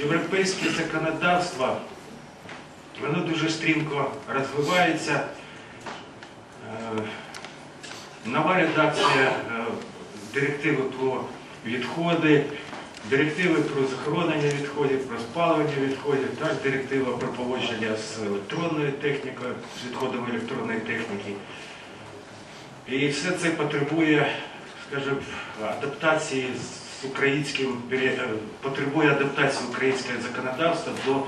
європейське законодавство воно дуже стрімко розвивається. Е, Нова редакція е, директиви про відходи, директиви про захоронення відходів, про спалювання відходів, так, директива про поводження з електронною технікою, з відходами електронної техніки. І все це потребує, скажімо, адаптації з українським, е, потребує адаптації українського законодавства до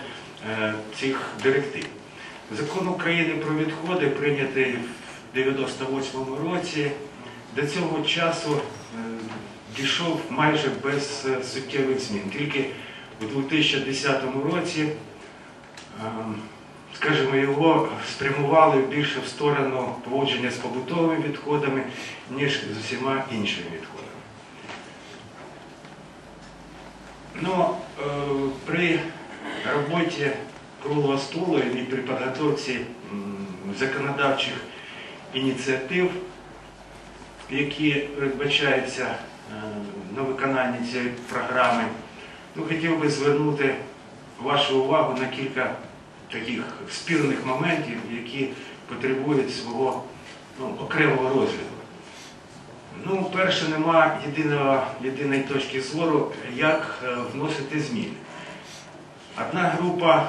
е, цих директив. Закон України про відходи прийнятий в 98 році. До цього часу е, дійшов майже без суттєвих змін. Тільки у 2010 році, скажімо, його спрямували більше в сторону поводження з побутовими відходами, ніж з усіма іншими відходами. Ну, е, при роботі круглого столу і при підготовці законодавчих ініціатив, які передбачаються е, на виконанні цієї програми, ну, хотів би звернути вашу увагу на кілька таких спірних моментів, які потребують свого ну, окремого розгляду. Ну, перше, нема єдиного, єдиної точки зору, як е, вносити зміни. Одна група е,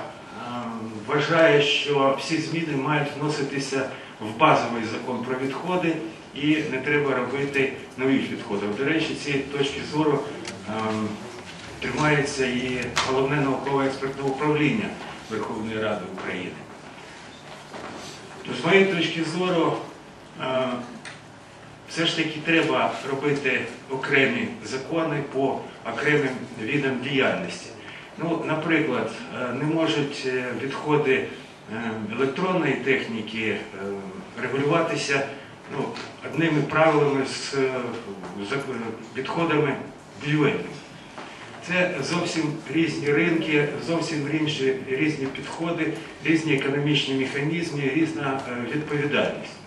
вважає, що всі зміни мають вноситися в базовий закон про відходи і не треба робити нових відходів. До речі, цієї точки зору е, тримається і головне науково-експертне управління Верховної Ради України. З моєї точки зору, все ж таки треба робити окремі закони по окремим видам діяльності. Ну, наприклад, е, не можуть е, відходи е, електронної техніки регулюватися ну, одними правилами з відходами будівельними. Це зовсім різні ринки, зовсім інші, різні підходи, різні економічні механізми, різна відповідальність.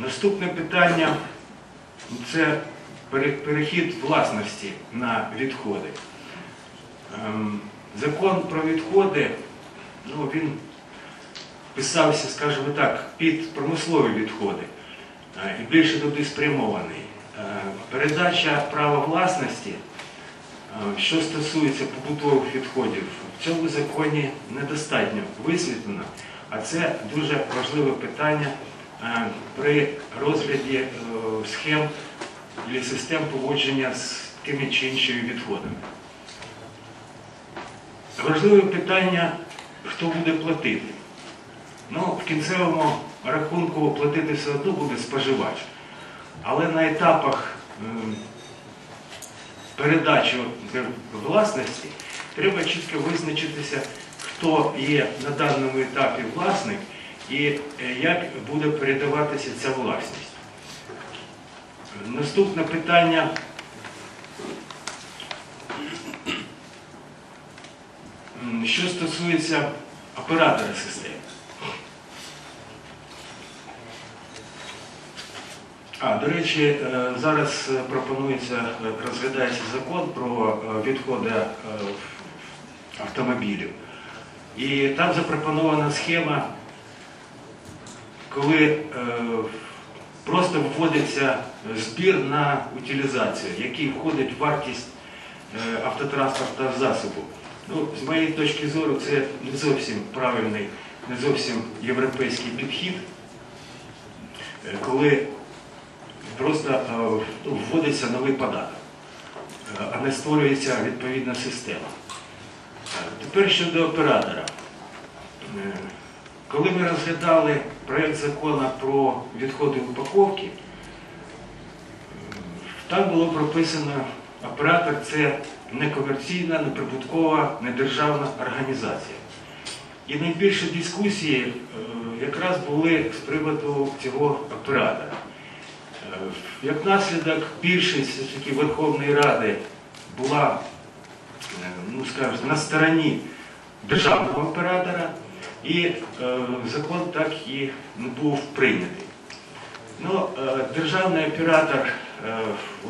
Наступне питання це перехід власності на відходи. Ем, Закон про відходи, ну, він писався, скажімо так, під промислові відходи е, і більше туди спрямований. Е, Передача права власності, е, що стосується побутових відходів, в цьому законі недостатньо висвітлено, а це дуже важливе питання при розгляді е, схем і систем поводження з тими чи іншими відходами. Важливе питання, хто буде платити. Ну, в кінцевому рахунку платити все одно буде споживач. Але на етапах ем, передачі е, власності треба чітко визначитися, хто є на даному етапі власник і е, як буде передаватися ця власність. Наступне питання. Що стосується оператора системи. А, до речі, е, зараз е, пропонується, розглядається закон про відходи автомобілів. І там запропонована схема, коли е, просто вводиться збір на утилізацію, який входить в вартість е, автотранспортного засобу. Ну, з моєї точки зору, це не зовсім правильний, не зовсім європейський підхід, е, коли просто е, ну, вводиться новий податок, е, а не створюється відповідна система. Е, Тепер щодо оператора. Коли ми розглядали проєкт закону про відходи упаковки, там було прописано, оператор це некомерційна, неприбуткова, недержавна організація. І найбільші дискусії е, якраз були з приводу цього оператора. Е, Як наслідок, більшість Верховної Ради була, е, ну скажімо, на стороні державного оператора, і е, закон так і не був прийнятий. Ну, е, державний оператор е,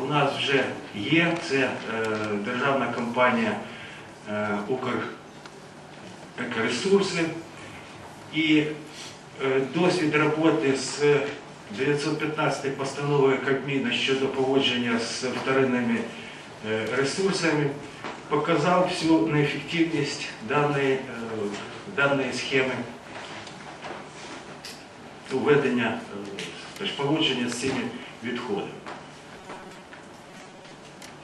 у нас вже є. Це е, державна компанія е, «Укрекоресурси». І е, досвід роботи з 915 постановою Кабміна щодо поводження з вторинними е, ресурсами показав всю неефективність даної, е, даної схеми введення е, тобто поводження з цими відходами.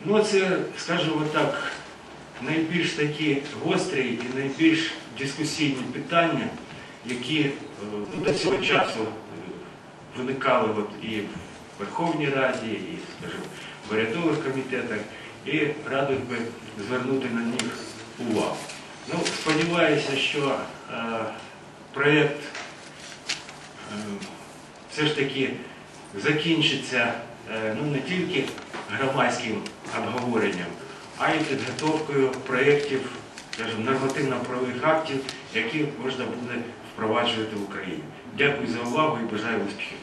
Ну, це, скажімо так, найбільш такі гострі і найбільш дискусійні питання, які е, ну, до цього часу виникали от і в Верховній Раді, і, скажімо, в урядових комітетах, і радив би звернути на них увагу. Ну, сподіваюся, що е, проєкт е, все ж таки закінчиться е, ну, не тільки громадським обговоренням, а й підготовкою проєктів, нормативно-правових актів, які можна буде впроваджувати в Україні. Дякую за увагу і бажаю успіхів.